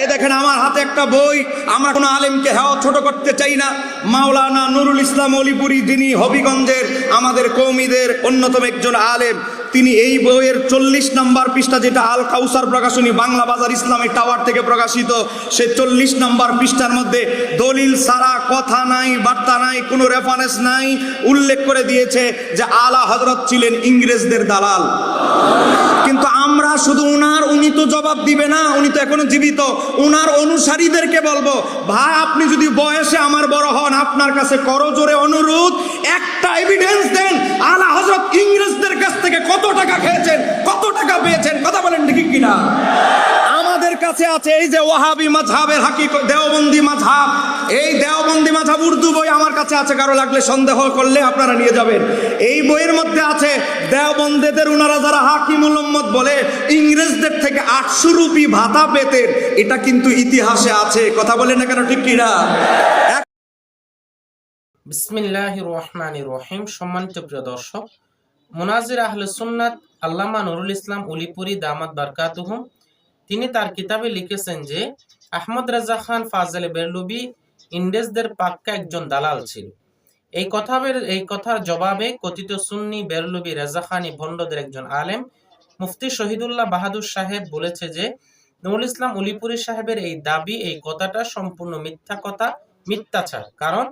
এই দেখেন, আমার হাতে একটা বই। আমরা কোনো আলেমকে হ্যাঁ ছোট করতে চাই না। মাওলানা নুরুল ইসলাম অলিপুরি, যিনি হবিগঞ্জের আমাদের কৌমিদের অন্যতম একজন আলেম। তিনি এই বইয়ের চল্লিশ নাম্বার পৃষ্ঠা যেটা আল কাউসার প্রকাশনী বাংলা বাজার ইসলামী টাওয়ার থেকে প্রকাশিত, সে চল্লিশ নাম্বার পৃষ্ঠার মধ্যে দলিল সারা কথা নাই, বার্তা নাই, কোনো রেফারেন্স নাই, উল্লেখ করে দিয়েছে যে আলা হজরত ছিলেন ইংরেজদের দালাল। কিন্তু আমরা শুধু উনার, উনি তো জবাব দিবে না, উনি তো এখনও জীবিত। উনার অনুসারীদেরকে বলব, ভাই, আপনি যদি বয়সে আমার বড় হন, আপনার কাছে করজোরে অনুরোধ, একটা এভিডেন্স দেন, আলা হজরত ইংরেজদের কাছ থেকে কত টাকা খেয়েছেন? কত টাকা পেয়েছেন? কথা বলেন ঠিক কিনা? আমাদের কাছে আছে এই যে ওয়াহাবি মাঝহাবের হাকি দেওবন্দি মাঝহাব এই দেওবন্দি মাঝহাব উর্দু বই আমার কাছে আছে, কারও লাগলে সন্দেহ করলে আপনারা নিয়ে যাবেন। এই বইয়ের মধ্যে আছে, দেওবন্দেদের উনারা যারা হাকিম উলম্মদ বলে, ইংরেজদের থেকে আটশো রুপি ভাতা পেতেন। এটা কিন্তু ইতিহাসে আছে। কথা বলেন না কেন, ঠিক কিনা? বিসমিল্লাহ রহমান রহিম। সম্মানিত প্রিয় দর্শক মুনাজির আহলে সুন্নাত আল্লামা নুরুল ইসলাম উলিপুরি দামাত বারকাতুহুম, তিনি তার কিতাবে লিখেছেন যে, আহমদ রাজা খান ফাজলে বেরলুবি ইন্ডেজদের পাক্কা একজন দালাল ছিল। এই কথা এই কথার জবাবে কথিত সুন্নি বেরলুবি রাজা খানি ভণ্ডদের একজন আলেম, মুফতি শহীদুল্লাহ বাহাদুর সাহেব বলেছে যে, নুরুল ইসলাম উলিপুরি সাহেবের এই দাবি, এই কথাটা সম্পূর্ণ মিথ্যা কথা, মিথ্যাচার। কারণ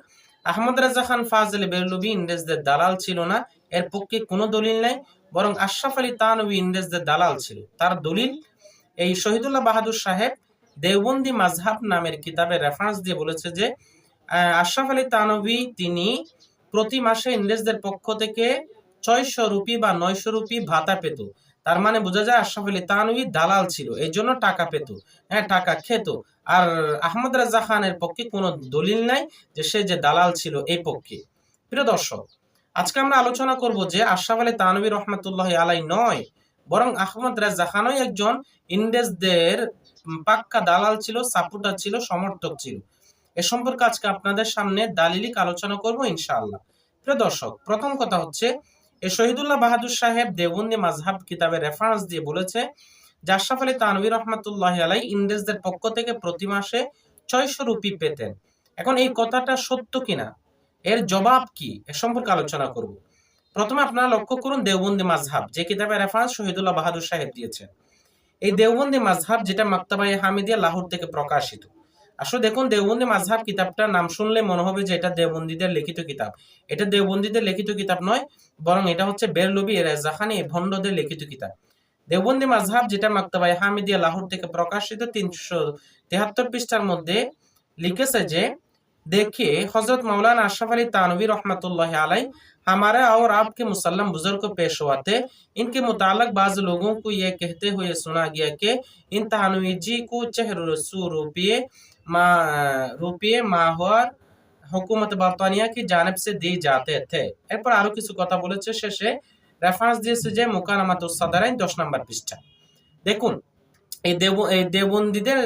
আহমদ রাজা খান ফাজলে বেরলুবি ইংরেজদের দালাল ছিল না, এর পক্ষে কোনো দলিল নাই, বরং আশরাফ আলী তানবী ইংরেজদের দালাল ছিল। তার দলিল, এই শহীদুল্লাহ বাহাদুর সাহেব দেওবন্দি মাজহাব নামের কিতাবে রেফারেন্স দিয়ে বলেছে যে আশরাফ আলী তানবী তিনি প্রতি মাসে ইংরেজদের পক্ষ থেকে ছয়শো রুপি বা নয়শো রুপি ভাতা পেত। তার মানে বোঝা যায় আশরাফ আলী তানবী দালাল ছিল এই জন্য টাকা পেত। হ্যাঁ টাকা খেত। আর আহমদ রাজা খানের পক্ষে কোনো দলিল নাই যে সে যে দালাল ছিল এই পক্ষে। প্রিয় দর্শক, আজকে আমরা আলোচনা করব যে আশরাফ আলী তানবী রহমতুল্লাহ আলাই নয়, বরং আহমদ রাজা খানই একজন ইংরেজদের পাক্কা দালাল ছিল, সাপোর্টার ছিল, সমর্থক ছিল। এ সম্পর্কে আজকে আপনাদের সামনে দালিলিক আলোচনা করব ইনশাআল্লাহ। প্রিয় দর্শক, প্রথম কথা হচ্ছে, এ শহীদুল্লাহ বাহাদুর সাহেব দেওবন্দি মাজহাব কিতাবে রেফারেন্স দিয়ে বলেছে যে আশরাফ আলী তানভী রহমতুল্লাহ আলাই ইংরেজদের পক্ষ থেকে প্রতি মাসে ছয়শো রুপি পেতেন। এখন এই কথাটা সত্য কিনা? এর জবাব কি? এ সম্পর্কে আলোচনা করব। প্রথমে আপনারা লক্ষ্য করুন দেওবন্দি মাজহাব যে কিতাবে রেফারেন্স শহীদুল্লাহ বাহাদুর সাহেব দিয়েছেন। এই দেওবন্দি মাজহাব যেটা মাক্তাবাই হামিদিয়া লাহোর থেকে প্রকাশিত। আসলে দেখুন, দেওবন্দি মাজহাব কিতাবটার নাম শুনলে মনে হবে যে এটা দেওবন্দীদের লিখিত কিতাব। এটা দেওবন্দীদের লিখিত কিতাব নয়, বরং এটা হচ্ছে বেরলবি রেজাখানি ভণ্ডদের লিখিত কিতাব। দেওবন্দি মাজহাব যেটা মাক্তাবাই হামিদিয়া লাহোর থেকে প্রকাশিত তিনশো তেহাত্তর পৃষ্ঠার মধ্যে লিখেছে যে देखिए हजरत मौलाना अशरफ अली तानवी रहमतुल्लाह अलैह हमारे और आपके मुसल्लम बुजुर्ग को पेश हुआ थे इनके मुतालक बाज लोगों को यह कहते हुए सुना गया कि इन तानवी जी को चहर रसू रुपये मा रुपये माहौर হুকুমত বর্তানিয়া কি জানেব সে দিয়ে যাতে থে এরপর আরো কিছু কথা বলেছে শেষে রেফারেন্স দিয়েছে যে মুকানামাত সাদারাইন দশ নম্বর পৃষ্ঠা। দেখুন, এই দেব এই দেবন্দীদের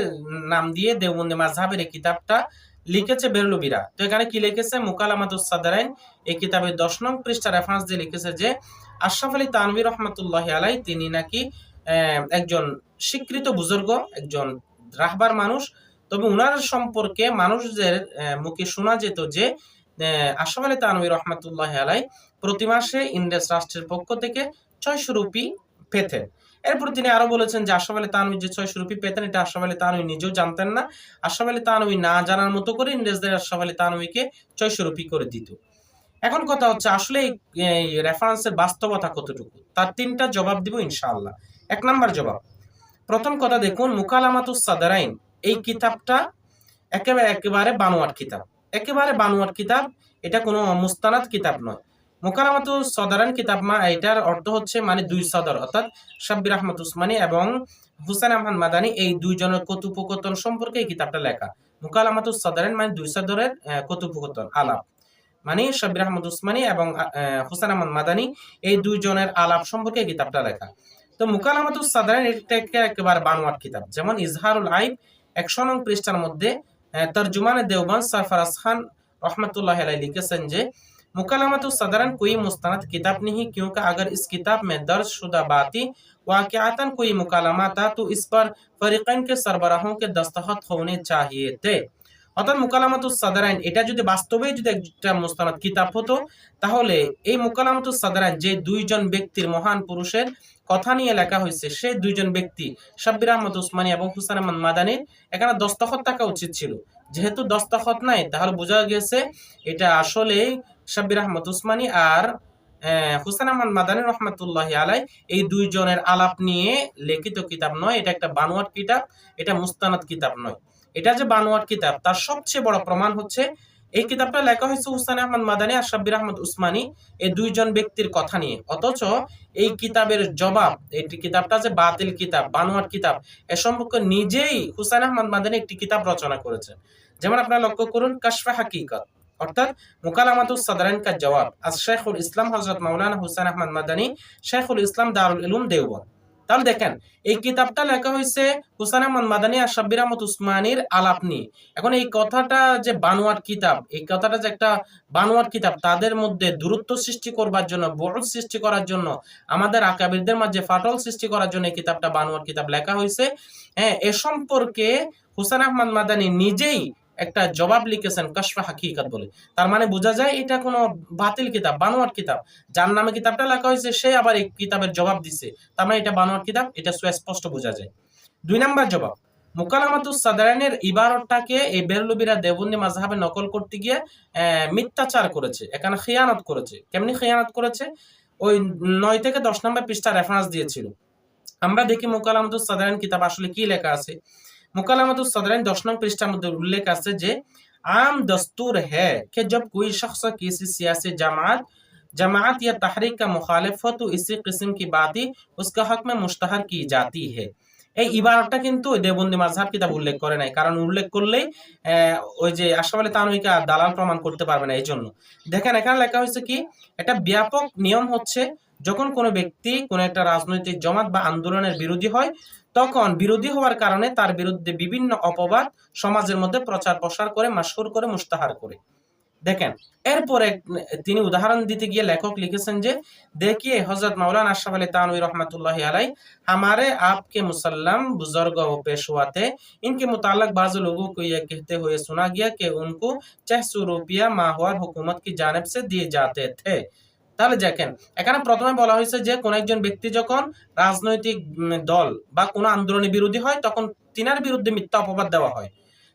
নাম দিয়ে দেবন্দি মাঝহাবের এই কিতাবটা লিখেছে বেরলুবিরা। তো এখানে কি লিখেছে? মুকালামাতুস সাদারাইন এই কিতাবের দশ নং পৃষ্ঠা রেফারেন্স দিয়ে লিখেছে যে, আশরাফ আলী তানভী রহমতুল্লাহ আলাই তিনি নাকি একজন স্বীকৃত বুজুর্গ, একজন রাহবার মানুষ। তবে উনার সম্পর্কে মানুষদের মুখে শোনা যেত যে আশরাফ আলী তানভী রহমতুল্লাহ আলাই প্রতি মাসে ইন্ডাস রাষ্ট্রের পক্ষ থেকে ছয়শো রুপি পেতেন। এরপর তিনি আরও বলেছেন যে আশরাফ আলী তানভী যে ছয়শো রুপি পেতেন, এটা আশরাফ আলী তানভী নিজেও জানতেন না। আশরাফ আলী তানভী না জানার মতো করে ইংরেজদের আশরাফ আলী তানভীকে ছয়শো রুপি করে দিত। এখন কথা হচ্ছে, আসলে এই- রেফারেন্সের বাস্তবতা কতটুকু? তার তিনটা জবাব দিব ইনশাআল্লাহ। এক নাম্বার জবাব, প্রথম কথা দেখুন, মুকালামাতুস সাদারাইন, এই কিতাবটা একেবারে একেবারে বানোয়াট কিতাব। একেবারে বানোয়াট কিতাব, এটা কোনো মুস্তানাদ কিতাব নয়। মুকালামাতু সদারান কিতাব মা, এটার অর্থ হচ্ছে মানে দুই সদর, অর্থাৎ শাব্বির আহমদ উসমানী এবং হুসেন আহমদ মাদানী, এই দুইজনের কথোপকথন সম্পর্কে এই কিতাবটা লেখা। মুকালামাতু সদারান মানে দুই সদরের কথোপকথন, আলাপ। মানে শাব্বির আহমদ উসমানী এবং হুসেন আহমদ মাদানী, এই দুইজনের আলাপ সম্পর্কে এই কিতাবটা লেখা। তো মুকালামাতু সাদারান এটা একেবারে বানোয়াট কিতাব। যেমন ইজহারুল আইব একশো নং পৃষ্ঠার মধ্যে তর্জুমানে দেওবান সরফরাজ খান रहमतुल्लाह अलैह लिखेसन जे मुकलमत सदरन कोई मुस्तनद किताब नहीं क्योंकि अगर इस किताब में दर्ज शुदा बातें वाकयातन कोई मुकालमा था तो इस पर फरीकैन के सरबराहों के दस्तखत होने चाहिए थे অর্থাৎ মুকালামাতুস সাদারাইন এটা যদি বাস্তবে যদি একটা মুস্তানাদ কিতাব হতো তাহলে এই মুকালামাতুস সাদারাইন যে দুইজন ব্যক্তির মহান পুরুষের কথা নিয়ে লেখা হয়েছে, সেই দুইজন ব্যক্তি সাব্বির আহমদ উসমানী এবং হুসান আহমদ মাদানির এখানে দস্তখত থাকা উচিত ছিল। যেহেতু দস্তখত নাই, তাহলে বোঝা গেছে এটা আসলে সাব্বির আহমদ উসমানী আর হুসান আহমদ মাদানী রহমতুল্লাহ আলাই এই দুইজনের আলাপ নিয়ে লিখিত কিতাব নয়, এটা একটা বানোয়াট কিতাব, এটা মুস্তানাদ কিতাব নয়। এটা যে বানোয়াট কিতাব, তার সবচেয়ে বড় প্রমাণ হচ্ছে এই কিতাবটা লেখা হয়েছে হুসান আহমদ মাদানী আর সাব্বির আহমদ উসমানী, এই দুইজন ব্যক্তির কথা নিয়ে। অথচ এই কিতাবের জবাব, এই কিতাবটা যে বাতিল কিতাব বানোয়ার কিতাব, এ সম্পর্কে নিজেই হুসাইন আহমদ মাদানী একটি কিতাব রচনা করেছেন। যেমন আপনারা লক্ষ্য করুন, কাশফা হাকিকত, অর্থাৎ মুকালামাতুস সাদারাইন কা জবাব, আজ শেখুল ইসলাম হযরত মাওলানা হুসাইন আহমদ মাদানী, শেখুল ইসলাম দারুল উলুম দেওবন্দ। তাহলে দেখেন, এই কিতাবটা লেখা হয়েছে হুসান আহমদ মাদানী আর সাব্বির আহমদ উসমানীর আলাপ নিয়ে। এখন এই কথাটা যে বানোয়াট কিতাব, এই কথাটা যে একটা বানোয়ার কিতাব, তাদের মধ্যে দূরত্ব সৃষ্টি করবার জন্য, বড় সৃষ্টি করার জন্য, আমাদের আকাবিরদের মাঝে ফাটল সৃষ্টি করার জন্য এই কিতাবটা, বানোয়াট কিতাব লেখা হয়েছে। হ্যাঁ এ সম্পর্কে হুসান আহমদ মাদানী নিজেই একটা জবাব লিখেছেন কশফা হাকিকত বলে। তার মানে বোঝা যায় এটা কোনো বাতিল কিতাব, বানোয়াট কিতাব। যার নামে কিতাবটা লেখা হয়েছে, সে আবার এই কিতাবের জবাব দিছে। তার মানে এটা বানোয়াট কিতাব, এটা সুস্পষ্ট বোঝা যায়। দুই নাম্বার জবাব মুকালামাতুস সাদারানের ইবারতটাকে এই বেরলুবিরা দেবন্দি মাযহাবে নকল করতে গিয়ে মিথ্যাচার করেছে, এখানে খেয়ানত করেছে। কেমনি খেয়ানত করেছে? ওই নয় থেকে দশ নম্বর পৃষ্ঠা রেফারেন্স দিয়েছিল। আমরা দেখি মুকালামাতুস সাদারান কিতাব আসলে কি লেখা আছে। मुकलमत सदरन दस नंबर पृष्ठा में उल्लेख আছে যে आम दस्तूर है कि जब कोई शख्स किसी सियासी जमात जमात या तहरीक का मुखालिफ हो तो इसी किस्म की बातें उसका हक में मुश्तहर की जाती है এই ইবারতটা কিন্তু ওই দেবন্দি মাযহাব কিতাব উল্লেখ করে নাই কারণ উল্লেখ করলেই আহ, ওই যে আশরাফ আলী তানভীকে আর দালাল প্রমাণ করতে পারবে না এই জন্য দেখেন এখানে লেখা হয়েছে কি একটা ব্যাপক নিয়ম হচ্ছে যখন কোনো ব্যক্তি কোনো একটা রাজনৈতিক জমাত বা আন্দোলনের বিরোধী হয় তখন বিরোধী হওয়ার কারণে তার বিরুদ্ধে বিভিন্ন অপবাদ সমাজের মধ্যে প্রচার প্রসার করে মাসহুর করে মুস্তাহার করে দেখেন এরপরে তিনি উদাহরণ দিতে গিয়ে লেখক লিখেছেন যে देखिए हजरत मौलाना अशरफ अली तानवी रहमतुल्लाहि अलैह हमारे आपके मुसल्लम बुजुर्ग व पेशवा थे इनके मुतालिक बाज़ लोगों को यह कहते हुए सुना गया कि उनको छह सौ रुपया माहवार हुकूमत की जानब से दिए जाते थे তাহলে দেখেন, এখানে প্রথমে বলা হয়েছে যে কোন একজন ব্যক্তি যখন রাজনৈতিক দল বা কোনো আন্দোলনের বিরোধী হয়, তখন তিনার বিরুদ্ধে মিথ্যা অপবাদ দেওয়া হয়।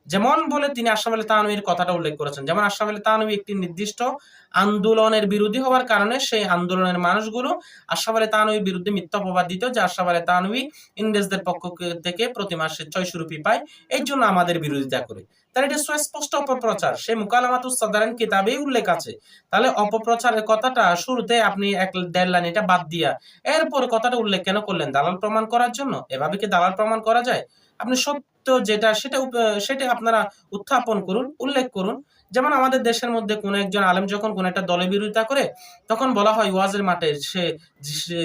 যেমন বলে তিনি আশরাফ আলী তানবীর কথাটা উল্লেখ করেছেন, যেমন আশরাফ আলী তানবী একটি নির্দিষ্ট আন্দোলনের বিরোধী হওয়ার কারণে সেই আন্দোলনের মানুষগুলো আশরাফ আলী তানবীর বিরুদ্ধে মিথ্যা অপবাদ দিত, যে আশরাফ আলী তানবী ইংরেজদের পক্ষ থেকে প্রতি মাসে ছয়শো রুপি পায়। এই জন্য আমাদের বিরোধিতা করে। তাহলে এটা সুস্পষ্ট অপপ্রচার। সেই মুকালামাতুস সাদারান কিতাবেই উল্লেখ আছে। তাহলে অপপ্রচারের কথাটা শুরুতে আপনি এক দেড় লাইন এটা বাদ দিয়া এরপর কথাটা উল্লেখ কেন করলেন? দালাল প্রমাণ করার জন্য? এভাবে কি দালাল প্রমাণ করা যায়? আপনি সত্য যেটা সেটা সেটা আপনারা উত্থাপন করুন, উল্লেখ করুন। যেমন আমাদের দেশের মধ্যে কোন একজন আলেম যখন কোন একটা দলের বিরোধিতা করে, তখন বলা হয়, ওয়াজের মাঠে সে,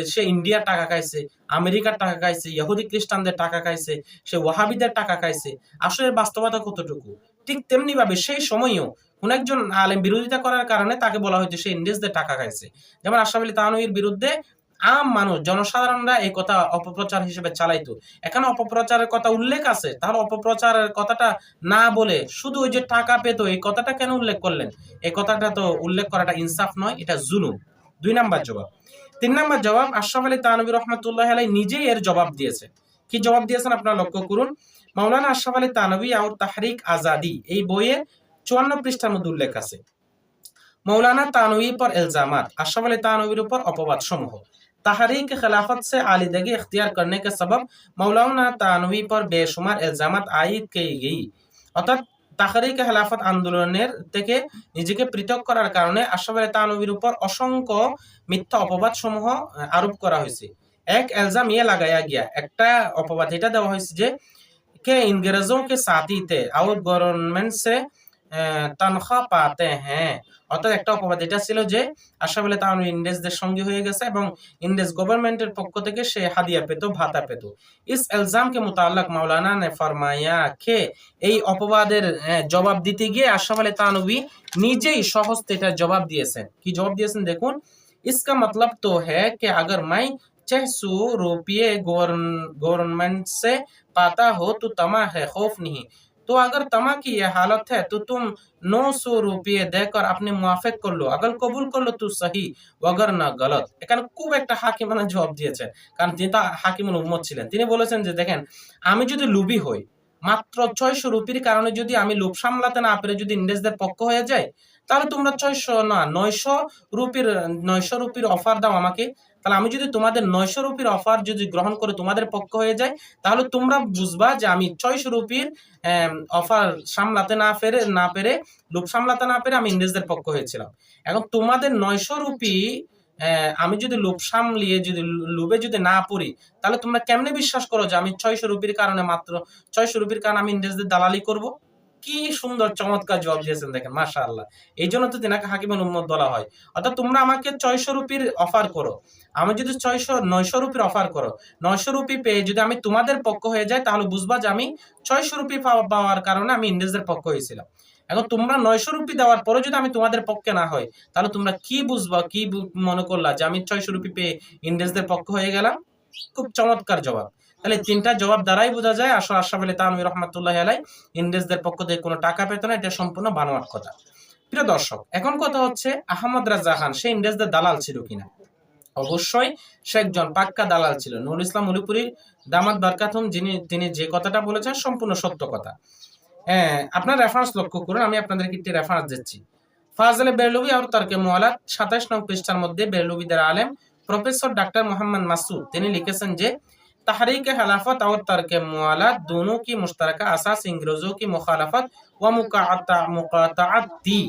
সে- ইন্ডিয়ার টাকা খাইছে, আমেরিকার টাকা খাইছে, ইহুদি খ্রিস্টানদের টাকা খাইছে, সে ওয়াহাবিদের টাকা খাইছে। আসলে বাস্তবতা কতটুকু? ঠিক তেমনি ভাবে সেই সময়ও কোন একজন আলেম বিরোধিতা করার কারণে তাকে বলা হয়তো সে ইংরেজদের টাকা খাইছে। যেমন আশরাফ তানভীর বিরুদ্ধে আম মানুষ, জনসাধারণরা এই কথা অপপ্রচার হিসেবে চালাইতো। এখানে অপপ্রচারের কথা উল্লেখ আছে, তাহলে অপপ্রচারের কথাটা না বলে শুধু ওই যে টাকা পেতো, এই কথাটা কেন উল্লেখ করলেন? এই কথাটা তো উল্লেখ করাটা ইনসাফ নয়, এটা জুলুম। দুই নাম্বার জবাব। তিন নাম্বার জবাব আশরাম আলী তানবী রহমতুল্লাহ আলাই নিজেই এর জবাব দিয়েছে। কি জবাব দিয়েছেন আপনারা লক্ষ্য করুন? মাওলানা আশরাফ আলী তানবী আউর তাহরিক আজাদি, এই বইয়ে চুয়ান্ন পৃষ্ঠার মধ্যে উল্লেখ আছে। মৌলানা তানবীর পর এলজামাত, আশরাফ আলী তানবীর উপর অপবাদ সমূহ तहरीक खिलाफत से आलिदगी इख्तियार करने के सबब मौलाना तानवी पर बेशुमार इल्जामात आयद की गई অর্থাৎ তাহরিক খেলাফত আন্দোলনের থেকে নিজেকে পৃথক করার কারণে আশরাফ আলী তানবীর উপর অসংখ্য মিথ্যা অপবাদ সমূহ আরোপ করা হয়েছে এক এলজাম ইয়ে লাগায়া গিয়া একটা অপবাদ এটা দেওয়া হয়েছে যে কে ইংরেজों के साथी थे और गवर्नमेंट से আহ, তনখা পাতে হ্যাঁ অর্থাৎ একটা অপবাদ এটা ছিল যে আশরাফ আলী তানভীর ইংরেজদের সঙ্গী হয়ে গেছে এবং ইংরেজ গভর্নমেন্টের পক্ষ থেকে সে হাদিয়া পেত ভাতা পেত ইস এলজাম কে মুতাল্লাক মাওলানা নে ফরমায়া কে এই অপবাদের আহ, জবাব দিতে গিয়ে আশরাফ আলী তানভী নিজেই সহজ এটার জবাব দিয়েছেন কি জবাব দিয়েছেন দেখুন इसका मतलब तो है कि अगर मैं छह सौ रुपये गवर्नमेंट से पाता हो तो तमा है खौफ नहीं तो अगर तमा की यह हालत है तो तुम नौ सौ रुपये देकर अपने मुआफिक कर लो अगर कबूल कर लो तो सही वगर না গলত এখানে খুব একটা হাকিমানা জবাব দিয়েছেন কারণ তিনি তা হাকিমুল উম্মত ছিলেন তিনি বলেছেন যে দেখেন আমি যদি লুবি হই মাত্র ছয়শো রুপির কারণে যদি আমি লোভ সামলাতে না পেরে যদি ইংরেজদের পক্ষ হয়ে যায় তাহলে তোমরা ছয়শো না নয়শো রুপির নয়শো রুপির অফার দাও আমাকে তাহলে আমি যদি তোমাদের নয়শো রুপির অফার যদি গ্রহণ করে তোমাদের পক্ষ হয়ে যায়, তাহলে তোমরা বুঝবা যে আমি ছয়শো রুপির অফার সামলাতে না পেরে না পেরে লোভ সামলাতে না পেরে আমি ইংরেজদের পক্ষ হয়েছিলাম। এখন তোমাদের নয়শো রুপি আমি যদি লোভ সামলিয়ে যদি লোভে যদি না পড়ি, তাহলে তোমরা কেমনে বিশ্বাস করো যে আমি ছয়শো রুপির কারণে মাত্র, ছয়শো রুপির কারণে আমি ইংরেজদের দালালি করব? কি সুন্দর চমৎকার জবাব দিয়েছেন দেখেন মাশা আল্লাহ এই জন্য তো তিনাকে হাকিমের উম্মত বলা হয়, অর্থাৎ তোমরা আমাকে ছয়শো রুপির অফার করো। আমি যদি ছয়শো, নয়শো রুপির অফার করো, নয়শো রুপি পেয়ে যদি আমি তোমাদের পক্ষ হয়ে যাই, তাহলে বুঝবা যে আমি ছয়শো রুপি পাওয়ার কারণে আমি ইংরেজদের পক্ষ হয়েছিলাম। এখন তোমরা নয়শো রুপি দেওয়ার পরে যদি আমি তোমাদের পক্ষে না হয়, তাহলে তোমরা কি বুঝবা, কি মনে করলা যে আমি ছয়শো রুপি পেয়ে ইংরেজদের পক্ষ হয়ে গেলাম? খুব চমৎকার জবাব। তাহলে তিনটা জবাব দ্বারাই বোঝা যায়। আসল আশরাফ আলী তানবী আলাই ইংরেজদের পক্ষ থেকে কোনো টাকা পেত না, এটা সম্পূর্ণ বানোয়ার কথা। প্রিয় দর্শক, এখন কথা হচ্ছে আহমদ সে ইংরেজদের দালাল ছিল কিনা? অবশ্যই সে একজন পাক্কা দালাল ছিল। নুরুল ইসলাম উলিপুরীর যিনি তিনি যে কথাটা বলেছেন সম্পূর্ণ সত্য কথা। হ্যাঁ আপনার রেফারেন্স লক্ষ্য করুন, আমি আপনাদেরকে একটি রেফারেন্স দিচ্ছি। ফাজলে বেরলুবি আর তর্কে মোয়ালাত সাতাশ নং পৃষ্ঠার মধ্যে বেরলুবিদের আলেম, প্রফেসর ডাক্তার মোহাম্মদ মাসুদ, তিনি লিখেছেন যে तहरीक खिलाफत और तर्क मुआलात दोनों की मुश्तरक असास अंग्रेजों की मुखालफत व मुकाताअत थी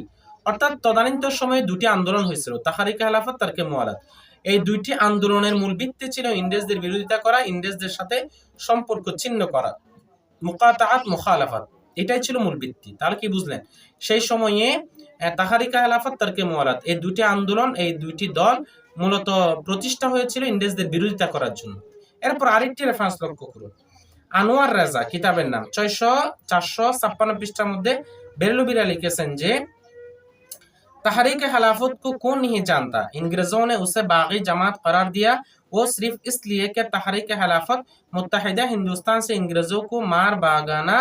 অর্থাৎ তদানীন্তন সময়ে দুটি আন্দোলন হয়েছিল তাহারিক খেলাফত তারকে মোয়ালাত এই দুইটি আন্দোলনের মূল ভিত্তি ছিল ইংরেজদের বিরোধিতা করা ইংরেজদের সাথে সম্পর্ক ছিন্ন করা মুকাতাআত মুখালাফাত এটাই ছিল মূল ভিত্তি তাহলে কি বুঝলেন সেই সময়ে আহ, তাহারিকা খেলাফত তারকে মোয়ালাত এই দুটি আন্দোলন এই দুইটি দল মূলত প্রতিষ্ঠা হয়েছিল ইংরেজদের বিরোধিতা করার জন্য এরপর আরেকটি রেফারেন্স লক্ষ্য করুন আনোয়ার রাজা কিতাবের নাম ছয়শো চারশো ছাপ্পান্ন পৃষ্ঠার মধ্যে বেরলুবিরা লিখেছেন যে तहरीक खिलाफत को कौन नहीं जानता अंग्रेजों ने उसे बागी जमात करार दिया वो सिर्फ इसलिए कि तहरीक खिलाफत मुतहदा हिंदुस्तान से अंग्रेजों को मार भागाना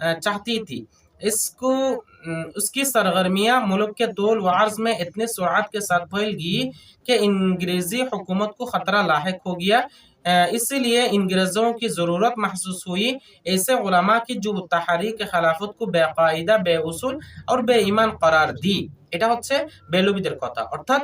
अ, चाहती थी इसको अम, उसकी सरगर्मियां मुल्क के तोल व अर्ज में इतने सुरात के साथ फैल गई कि अंग्रेजी हुकूमत को खतरा लाक हो गया अ, इसीलिए अंग्रेजों की ज़रूरत महसूस हुई ऐसे उलमा की जो तहरीक खिलाफत को बेकायदा बेउसूल और बेईमान करार दी এটা হচ্ছে বেলুবিদের কথা অর্থাৎ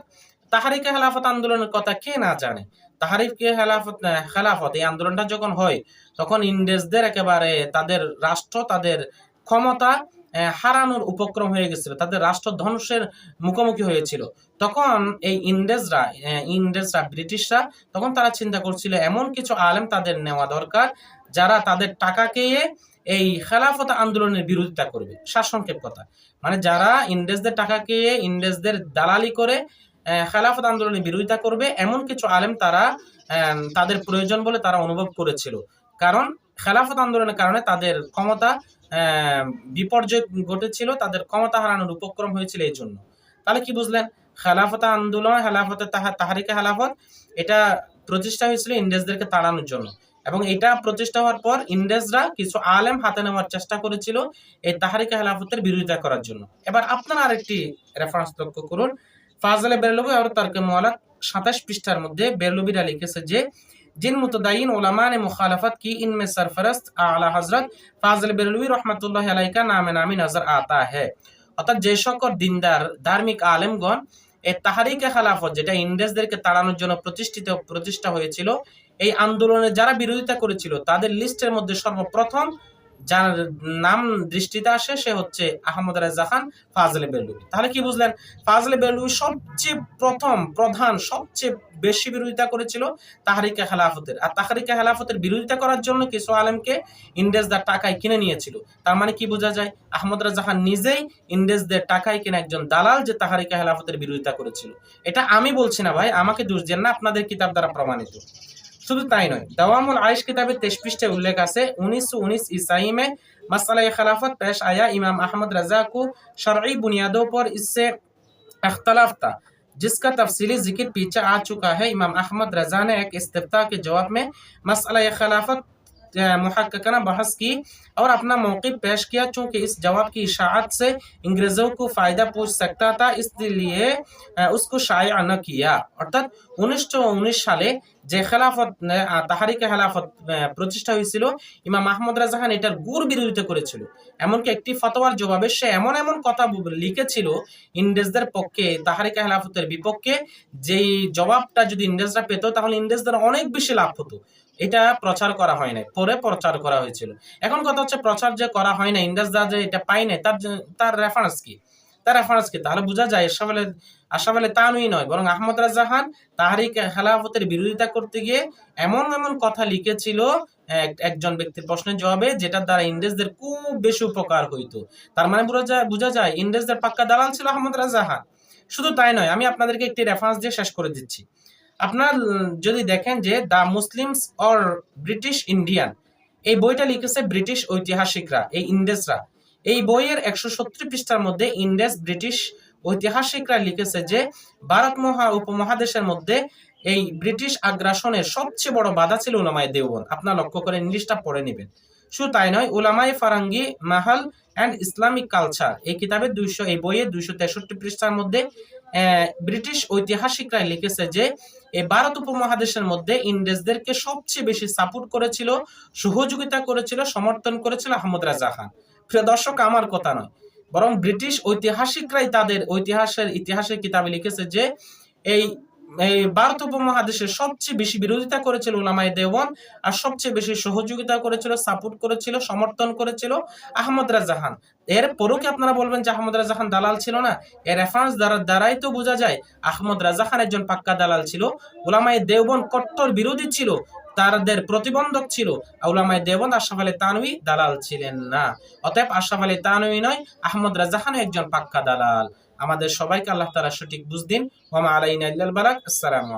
তাহারিকে খেলাফত আন্দোলনের কথা কে না জানে তাহারিকে খেলাফত খেলাফত এই আন্দোলনটা যখন হয় তখন ইংরেজদের একেবারে তাদের রাষ্ট্র তাদের ক্ষমতা আহ, হারানোর উপক্রম হয়ে গেছিল তাদের রাষ্ট্র ধ্বংসের মুখোমুখি হয়েছিল তখন এই ইংরেজরা আহ, ইংরেজরা ব্রিটিশরা তখন তারা চিন্তা করছিল এমন কিছু আলেম তাদের নেওয়া দরকার যারা তাদের টাকাকে এই খেলাফত আন্দোলনের বিরোধিতা করবে সারসংক্ষেপ কথা। মানে যারা ইংরেজদের টাকাকে ইংরেজদের দালালি করে খেলাফত আন্দোলনের বিরোধিতা করবে এমন কিছু আলেম তারা তাদের প্রয়োজন বলে তারা অনুভব করেছিল। কারণ খেলাফত আন্দোলনের কারণে তাদের ক্ষমতা বিপর্যয় ঘটেছিল তাদের ক্ষমতা হারানোর উপক্রম হয়েছিল এই জন্য। তাহলে কি বুঝলেন? খেলাফত আন্দোলন খেলাফত তাহারিকে খেলাফত এটা প্রতিষ্ঠা হয়েছিল ইংরেজদেরকে তাড়ানোর জন্য এবং এটা প্রতিষ্ঠা হওয়ার পর ইংরেজরা কিছু আলেম হাতে নেওয়ার চেষ্টা করেছিল এই তাহারিকা খেলাফতের বিরোধিতা করার জন্য এবার আপনারা আরেকটি রেফারেন্স লক্ষ্য করুন ফাজলে বেরলবি আর তারকে মোয়ালাত সাতাশ পৃষ্ঠার মধ্যে বেরলবিরা লিখেছে যে जिन मुतदयन उलमा ने मुखालफत की इनमें सरफरस्त आला हजरत फाजल बेरलवी रहमतुल्लाह अलैह का नाम नामी नजर आता है অর্থাৎ যে সকল দিনদার ধার্মিক আলেমগণ এই তাহারিকে খেলাফত, যেটা ইংরেজদেরকে তাড়ানোর জন্য প্রতিষ্ঠিত, প্রতিষ্ঠা হয়েছিল, এই আন্দোলনে যারা বিরোধিতা করেছিল, তাদের লিস্টের মধ্যে সর্বপ্রথম যার নাম দৃষ্টিতে আসে, সে হচ্ছে আহমদ রাজা খান ফাজলে বেরলুবি তাহলে কি বুঝলেন? ফাজলে বেরলুবি সবচেয়ে প্রথম, প্রধান, সবচেয়ে বেশি বিরোধিতা করেছিল তাহারিকা খেলাফতের। আর তাহারিকা খেলাফতের বিরোধিতা করার জন্য কিছু আলেমকে ইংরেজদের টাকায় কিনে নিয়েছিল। তার মানে কি বোঝা যায়? আহমদ রাজা খান নিজেই ইংরেজদের টাকায় কিনে একজন দালাল যে তাহারিকা খেলাফতের বিরোধিতা করেছিল। এটা আমি বলছি না ভাই, আমাকে দোষ দেন না, আপনাদের কিতাব দ্বারা প্রমাণিত। শুধু তাই নয়، দাওয়ামুল আয়েশ কিতাবের তেইশ পৃষ্ঠে উল্লেখ আছে উনিশশো উনিশ ইসাইমে মাসালাই খেলাফত পেশ আয়া ইমাম আহমদ رضا کو شرعی بنیادوں پر اس سے اختلاف تھا جس کا تفصیلی ذکر پیچھے آ چکا ہے امام احمد رضا نے ایک استفتا کے جواب میں مسئلہ خلافت मुहक्कना बहस की और अपना मौक़िफ़ पेश किया चूँकि इस जवाब की इशाअत से अंग्रेज़ों को फ़ायदा पहुँच सकता था इसलिए अ, उसको शाया न किया অর্থাৎ উনিশশো উনিশ সালে যে খেলাফত আহ, তাহারিকে খেলাফত আহ, প্রতিষ্ঠা হয়েছিল ইমাম মাহমুদ রাজা খান এটার গুর বিরোধিতা করেছিল এমনকি একটি ফতোয়ার জবাবে সে এমন এমন কথা ব- লিখেছিল ইংরেজদের পক্ষে তাহারিকা খেলাফতের বিপক্ষে যেই জবাবটা যদি ইংরেজরা পেত তাহলে ইংরেজদের অনেক বেশি লাভ হতো এটা প্রচার করা হয় নাই, পরে প্রচার করা হয়েছিল। এখন কথা হচ্ছে প্রচার যে করা হয় না ইংরেজরা যে এটা পাই নাই, তার তার রেফারেন্স কি? তার রেফারেন্স কি? তাহলে বোঝা যায়, আশরাফ আলী তানুই নয়, বরং আহমদ রাজা খান তাহারিক খেলাফতের বিরোধিতা করতে গিয়ে এমন এমন কথা লিখেছিল, এক- একজন ব্যক্তির প্রশ্নের জবাবে, যেটার দ্বারা ইংরেজদের খুব বেশি উপকার হইতো। তার মানে বোঝা যায় বোঝা যায়, ইংরেজদের পাক্কা দালাল ছিল আহমদ রাজা খান। শুধু তাই নয়, আমি আপনাদেরকে একটি রেফারেন্স দিয়ে শেষ করে দিচ্ছি। আপনার, যদি দেখেন যে the Muslims or British Indian, এই বইটা লিখেছে ব্রিটিশ ঐতিহাসিকরা, এই ইন্ডেসরা এই বইয়ের একশো সত্তর পৃষ্ঠার মধ্যে ইন্ডেস ব্রিটিশ ঐতিহাসিকরা লিখেছে যে ভারত মহা উপমহাদেশের মধ্যে এই ব্রিটিশ আগ্রাসনের সবচেয়ে বড় বাধা ছিল উলামায়ে দেওবন আপনার লক্ষ্য করে ইংলিশটা পড়ে নেবেন। শুধু তাই নয়, উলামায়ে Farangi, Mahal and Islamic culture, এই কিতাবের দুইশো, এই বইয়ের দুইশো তেষট্টি পৃষ্ঠার মধ্যে ব্রিটিশ ঐতিহাসিকরা লিখেছে যে এই ভারত উপমহাদেশের মধ্যে ইংরেজদেরকে সবচেয়ে বেশি সাপোর্ট করেছিল, সহযোগিতা করেছিল, সমর্থন করেছিল আহমদ রাজা খান। প্রিয় দর্শক, আমার কথা নয়। বরং ব্রিটিশ ঐতিহাসিকরাই তাদের ঐতিহাসের ইতিহাসের কিতাবে লিখেছে যে, এই এই ভারত উপমহাদেশের সবচেয়ে বেশি বিরোধিতা করেছিল উলামায়ে দেওয়ান আর সবচেয়ে বেশি সহযোগিতা করেছিল সাপোর্ট করেছিল, সমর্থন করেছিল আহমদ রাজাহান এর পরও কি আপনারা বলবেন যে আহমদ রাজাহান দালাল ছিল না? এর রেফারেন্স দ্বারা দ্বারাই তো বোঝা যায় আহমদ রাজাহান একজন পাক্কা দালাল ছিল। উলামায়ে দেওবন কট্টর বিরোধী ছিল তাদের প্রতিবন্ধক ছিল। উলামায়ে দেওবন্দ আশরাফ আলী তানভী দালাল ছিলেন না। অতএব আশরাফ আলী তানভী নয়, আহমদ রাজা খানও একজন পাক্কা দালাল। আমাদের সবাইকে আল্লাহ তারা সঠিক বুঝ দিন। ওমা আলাইনা ইল্লাল বালাক। আসসালামু